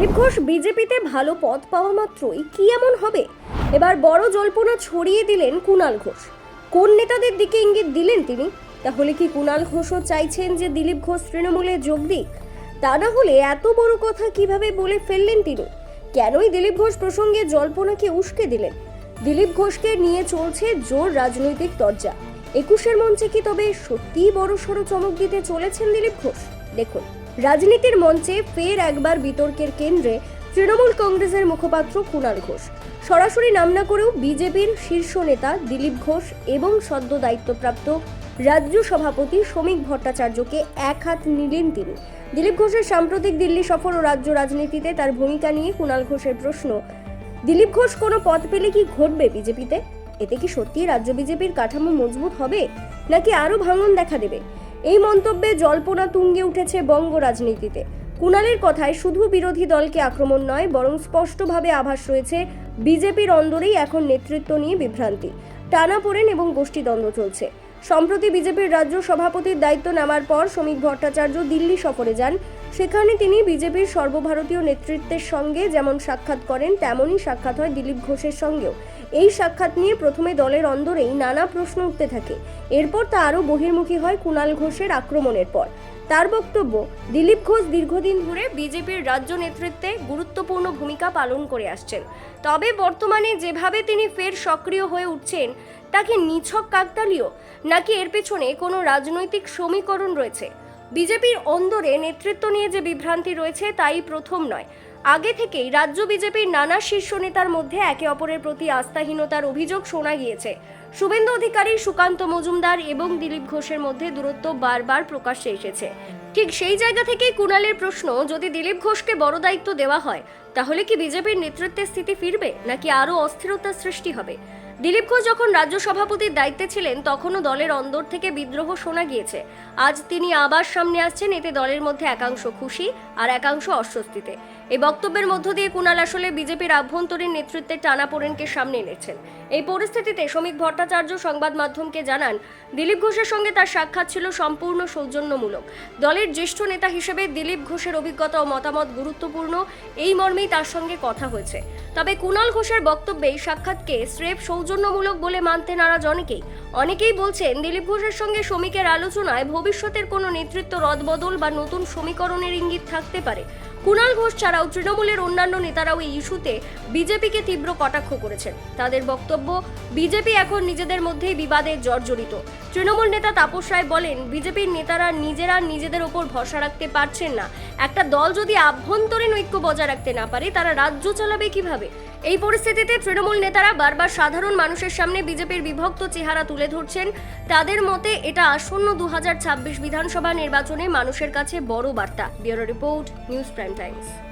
দিলীপ ঘোষ বিজেপিতে ভালো পদ পাওয়া মাত্রই কি এমন হবে? এবার বড় জল্পনা ছড়িয়ে দিলেন কুণাল ঘোষ। কোন নেতাদের দিকে ইঙ্গিত দিলেন তিনি? তাহলে কি কুণাল ঘোষও চাইছেন যে দিলীপ ঘোষ তৃণমূলে যোগ দিক? তা না হলে এত বড় কথা কীভাবে বলে ফেললেন তিনি? কেনই দিলীপ ঘোষ প্রসঙ্গে জল্পনাকে উস্কে দিলেন? দিলীপ ঘোষকে নিয়ে চলছে জোর রাজনৈতিক তরজা। একুশের মঞ্চে কি তবে সত্যিই বড় সড়ো চমক দিতে চলেছেন দিলীপ ঘোষ? দেখুন। রাজনীতির মঞ্চে ফের একবার বিতর্কের কেন্দ্রে তৃণমূল কংগ্রেসের মুখপাত্র কুণাল ঘোষ। সরাসরি নাম না করেও বিজেপির শীর্ষ নেতা দিলীপ ঘোষ এবং সদ্য দায়িত্বপ্রাপ্ত রাজ্য সভাপতি শ্রমিক ভট্টাচার্যকে এক হাত নিলেন তিনি। দিলীপ ঘোষের সাম্প্রতিক দিল্লি সফর ও রাজ্য রাজনীতিতে তার ভূমিকা নিয়ে কুণাল ঘোষের প্রশ্ন, দিলীপ ঘোষ কোনো পদ পেলে কি ঘটবে বিজেপিতে? এতে কি সত্যি রাজ্য বিজেপির কাঠামো মজবুত হবে? নাকি আরও ভাঙন দেখা দেবে? এই মন্তব্যে জল্পনা তুঙ্গে উঠেছে বঙ্গ রাজনীতিতে। কুণালের কথায় শুধু বিরোধী দলকে আক্রমণ নয়, বরং স্পষ্টভাবে আভাস রয়েছে বিজেপির অন্দরেই এখন নেতৃত্ব নিয়ে বিভ্রান্তি। টানাপোড়েন এবং গোষ্ঠীদ্বন্দ্ব চলছে। সম্প্রতি বিজেপির রাজ্য সভাপতির দায়িত্ব নেওয়ার পর শ্রমিক ভট্টাচার্য দিল্লি সফরে যান। সেখানে তিনি বিজেপির সর্বভারতীয় নেতৃত্বের সঙ্গে যেমন সাক্ষাৎ করেন, তেমনই সাক্ষাৎ হয় দিলীপ ঘোষের সঙ্গেও। এই সাক্ষাৎ নিয়ে প্রথমে দলের অন্দরেই নানা প্রশ্ন উঠতে থাকে। এরপর তা আরও বহির্মুখী হয় কুণাল ঘোষের আক্রমণের পর। তার বক্তব্য, দিলীপ ঘোষ দীর্ঘদিন ধরে বিজেপির রাজ্য নেতৃত্বে গুরুত্বপূর্ণ ভূমিকা পালন করে আসছেন। তবে বর্তমানে যেভাবে তিনি ফের সক্রিয় হয়ে উঠছেন তাকে নিছক কাকতালীয়? নাকি এর পেছনে কোনো রাজনৈতিক সমীকরণ রয়েছে? বিজেপির অন্দরে নেতৃত্ব নিয়ে যে বিভ্রান্তি রয়েছে, তাই প্রথম নয়। আগে থেকেই রাজ্য বিজেপির নানা শীর্ষ নেতার মধ্যে একে অপরের প্রতি আস্থাহীনতার অভিযোগ শোনা গিয়েছে। শুভেন্দু অধিকারী, সুকান্ত মজুমদার এবং দিলীপ ঘোষের মধ্যে দূরত্ব বারবার প্রকাশ্যে এসেছে। ঠিক সেই জায়গা থেকেই কুণালের প্রশ্ন, যদি দিলীপ ঘোষকে বড় দায়িত্ব দেওয়া হয়, তাহলে কি বিজেপির নেতৃত্বের স্থিতি ফিরবে, নাকি আরও অস্থিরতার সৃষ্টি হবে? দিলীপ ঘোষ যখন রাজ্য সভাপতির দায়িত্বে ছিলেন, তখনও দলের অন্দর থেকে বিদ্রোহ শোনা গিয়েছে। আজ তিনি আবার সামনে আসছেন, এতে দলের মধ্যে একাংশ খুশি আর একাংশ অস্বস্তিতে। এই বক্তব্যের মধ্য দিয়ে কুণাল আসলে বিজেপির আভ্যন্তরীণ নেতৃত্বের টানাপোড়েনকে সামনে এনেছেন। এই পরিস্থিতিতে শ্রমিক ভট্টাচার্য সংবাদ মাধ্যমকে জানান, দিলীপ ঘোষের সঙ্গে তার সাক্ষাৎ ছিল সম্পূর্ণ সৌজন্যমূলক। দলের জ্যেষ্ঠ নেতা হিসেবে দিলীপ ঘোষের অভিজ্ঞতা ও মতামত গুরুত্বপূর্ণ, এই মর্মেই তার সঙ্গে কথা হয়েছে। তবে কুণাল ঘোষের বক্তব্যে এই সাক্ষাৎকে স্রেফ সৌজন্যমূলক বলে মানতে নারাজ অনেকেই। অনেকেই বলছেন, দিলীপ ঘোষের সঙ্গে শ্রমিকের আলোচনায় ভবিষ্যতের কোনো নেতৃত্ব রদবদল বা নতুন সমীকরণের ইঙ্গিত থাকতে পারে। কুণাল ঘোষ ছাড়াও তৃণমূলের অন্যান্য নেতারাও এই ইস্যুতে বিজেপিকে তীব্র কটাক্ষ করেছেন। তাদের বক্তব্য, বিজেপি এখন নিজেদের মধ্যেই বিবাদে জর্জরিত। তৃণমূল নেতা তাপস রায় বলেন, বিজেপির নেতারা নিজেরা নিজেদের ওপর ভরসা রাখতে পারছেন না। একটা দল যদি আভ্যন্তরীণ ঐক্য বজায় রাখতে না পারে, তারা রাজ্য চালাবে কীভাবে? এই পরিস্থিতিতে তৃণমূল নেতারা বারবার সাধারণ মানুষের সামনে বিজেপির বিভক্ত চেহারা তুলে ধরছেন। তাদের মতে, এটা আসন্ন দু হাজার ছাব্বিশ বিধানসভা নির্বাচনে মানুষের কাছে বড় বার্তা। Bureau report, news prime times.